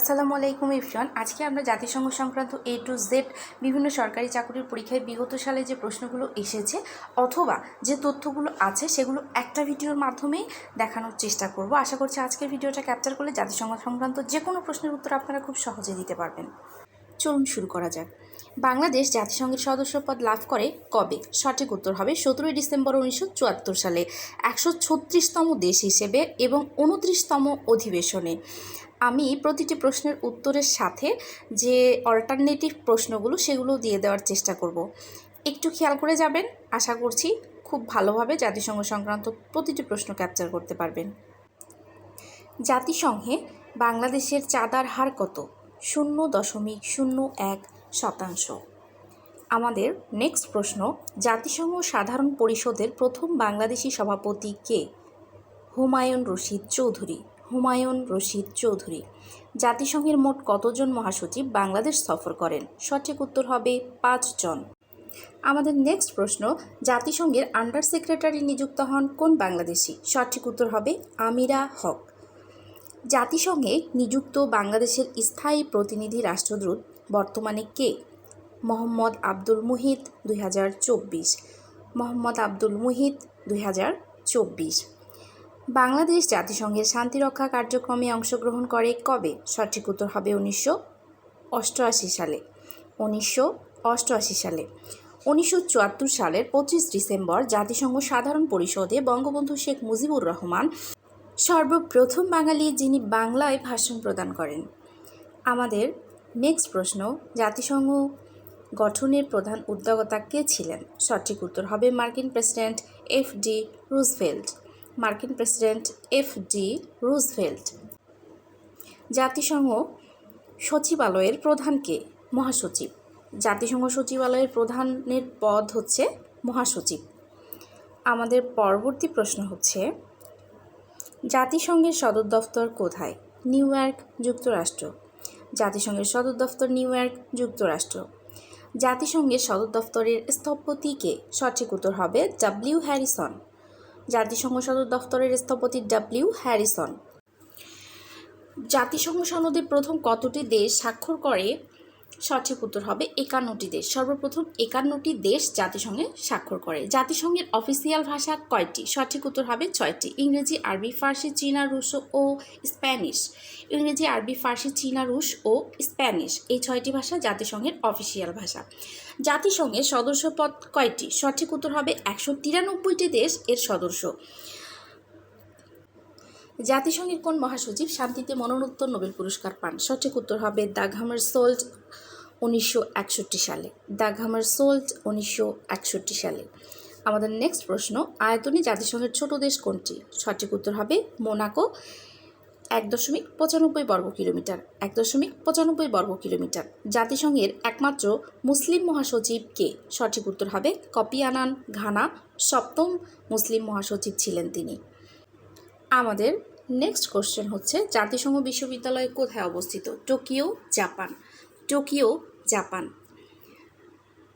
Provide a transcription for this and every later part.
আসসালামু আলাইকুম ইফরান। আজকে আমরা জাতিসংঘ সংক্রান্ত এ টু জেড বিভিন্ন সরকারি চাকরির পরীক্ষায় বিগত সালে যে প্রশ্নগুলো এসেছে অথবা যে তথ্যগুলো আছে সেগুলো একটা ভিডিওর মাধ্যমেই দেখানোর চেষ্টা করব। আশা করছি আজকের ভিডিওটা ক্যাপচার করলে জাতিসংঘ সংক্রান্ত যে কোনো প্রশ্নের উত্তর আপনারা খুব সহজে দিতে পারবেন। চলুন শুরু করা যাক। বাংলাদেশ জাতিসংঘের সদস্যপদ লাভ করে কবে? সঠিক উত্তর হবে সতেরোই ডিসেম্বর উনিশশো চুয়াত্তর সালে। একশো ছত্রিশতম দেশ হিসেবে এবং উনত্রিশতম অধিবেশনে। আমি প্রতিটি প্রশ্নের উত্তরের সাথে যে অল্টারনেটিভ প্রশ্নগুলো সেগুলো দিয়ে দেওয়ার চেষ্টা করব। একটু খেয়াল করে যাবেন, আশা করছি খুব ভালোভাবে জাতিসংঘ সংক্রান্ত প্রতিটি প্রশ্ন ক্যাপচার করতে পারবেন। জাতিসংঘে বাংলাদেশের চাঁদার হার কত? শূন্য দশমিক শূন্য এক শতাংশ। আমাদের নেক্সট প্রশ্ন, জাতিসংঘ সাধারণ পরিষদের প্রথম বাংলাদেশি সভাপতি কে? হুমায়ুন রশিদ চৌধুরী। হুমায়ুন রশিদ চৌধুরী। জাতিসংঘের মোট কতজন মহাসচিব বাংলাদেশ সফর করেন? সঠিক উত্তর হবে পাঁচজন আমাদের নেক্সট প্রশ্ন, জাতিসংঘের আন্ডার সেক্রেটারি নিযুক্ত হন কোন বাংলাদেশি? সঠিক উত্তর হবে আমিরা হক। জাতিসংঘে নিযুক্ত বাংলাদেশের স্থায়ী প্রতিনিধি রাষ্ট্রদূত বর্তমানে কে? মোহাম্মদ আব্দুল মুহিত, দুই হাজার চব্বিশ। মোহাম্মদ আব্দুল মুহিত, দুই হাজার চব্বিশ। বাংলাদেশ জাতিসংঘের শান্তিরক্ষা কার্যক্রমে অংশগ্রহণ করে কবে? সঠিক উত্তর হবে উনিশশো অষ্টআশি সালে। উনিশশো অষ্টআশি সালে। উনিশশো চুয়াত্তর সালের পঁচিশ ডিসেম্বর জাতিসংঘ সাধারণ পরিষদে বঙ্গবন্ধু শেখ মুজিবুর রহমান সর্বপ্রথম বাঙালি যিনি বাংলায় ভাষণ প্রদান করেন। আমাদের নেক্সট প্রশ্ন, জাতিসংঘ গঠনের প্রধান উদ্যোগতা কে ছিলেন? সঠিক উত্তর হবে মার্কিন প্রেসিডেন্ট এফ ডি রুজভেল্ট। মার্কিন প্রেসিডেন্ট এফ ডি রুজভেল্ট। জাতিসংঘ সচিবালয়ের প্রধানকে মহাসচিব। জাতিসংঘ সচিবালয়ের প্রধানের পদ হচ্ছে মহাসচিব। আমাদের পরবর্তী প্রশ্ন হচ্ছে, জাতিসংঘের সদর দফতর কোথায়? নিউ ইয়র্ক, যুক্তরাষ্ট্র। জাতিসংঘের সদর দফতর নিউ ইয়র্ক, যুক্তরাষ্ট্র। জাতিসংঘের সদর দফতরের স্থপতিকে সঠিক উত্তর হবে ডাব্লিউ হ্যারিসন। জাতিসংঘ সদর দফতরের স্থপতি ডাব্লিউ হ্যারিসন। জাতিসংঘ সনদে প্রথম কতটি দেশ স্বাক্ষর করে? সঠিক উত্তর হবে একান্নটি দেশ। সর্বপ্রথম একান্নটি দেশ জাতিসংঘে স্বাক্ষর করে। জাতিসংঘের অফিসিয়াল ভাষা কয়টি? সঠিক উত্তর হবে ছয়টি। ইংরেজি, আরবি, ফার্সি, চীনা, রুশ ও স্প্যানিশ। ইংরেজি, আরবি, ফার্সি, চীনা, রুশ ও স্প্যানিশ এই ছয়টি ভাষা জাতিসংঘের অফিসিয়াল ভাষা। জাতিসংঘের সদস্যপদ কয়টি? সঠিক উত্তর হবে একশো তিরানব্বইটি দেশ এর সদস্য। জাতিসংঘের কোন মহাসচিব শান্তিতে মরণোত্তর নোবেল পুরস্কার পান? সঠিক উত্তর হবে দাগ হামার সোল্ট উনিশশো একষট্টি সালে। দাগ হামার সোল্ট উনিশশো একষট্টি সালে। আমাদের নেক্সট প্রশ্ন, আয়তনে জাতিসংঘের ছোট দেশ কোনটি? সঠিক উত্তর হবে মোনাকো, এক দশমিক পঁচানব্বই বর্গ কিলোমিটার। এক দশমিক পঁচানব্বই বর্গ কিলোমিটার। জাতিসংঘের একমাত্র মুসলিম মহাসচিব কে? সঠিক উত্তর হবে কপিয়ানান ঘানা। সপ্তম মুসলিম মহাসচিব ছিলেন তিনি। আমাদের নেক্সট কোশ্চেন হচ্ছে, জাতিসংঘ বিশ্ববিদ্যালয় কোথায় অবস্থিত? Tokyo, Japan. Tokyo, Japan.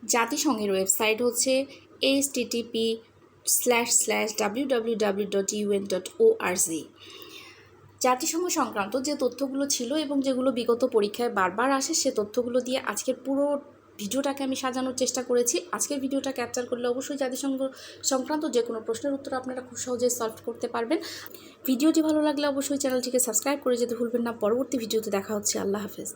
জাতিসংঘের ওয়েবসাইট হচ্ছে H TTP slash slash W W W dot UN dot ও জাতিসংঘ সংক্রান্ত যে তথ্যগুলো ছিল এবং যেগুলো বিগত পরীক্ষায় বারবার আসে, সে তথ্যগুলো দিয়ে আজকের পুরো ভিডিওটাকে আমি সাজানোর চেষ্টা করেছি। আজকের ভিডিওটা ক্যাপচার করলে অবশ্যই জাতিসংঘ সংক্রান্ত যে কোনো প্রশ্নের উত্তর আপনারা খুব সহজে সলভ করতে পারবেন। ভিডিওটি ভালো লাগলে অবশ্যই চ্যানেলটিকে সাবস্ক্রাইব করে যেতে ভুলবেন না। পরবর্তী ভিডিওতে দেখা হচ্ছে। আল্লাহ হাফেজ।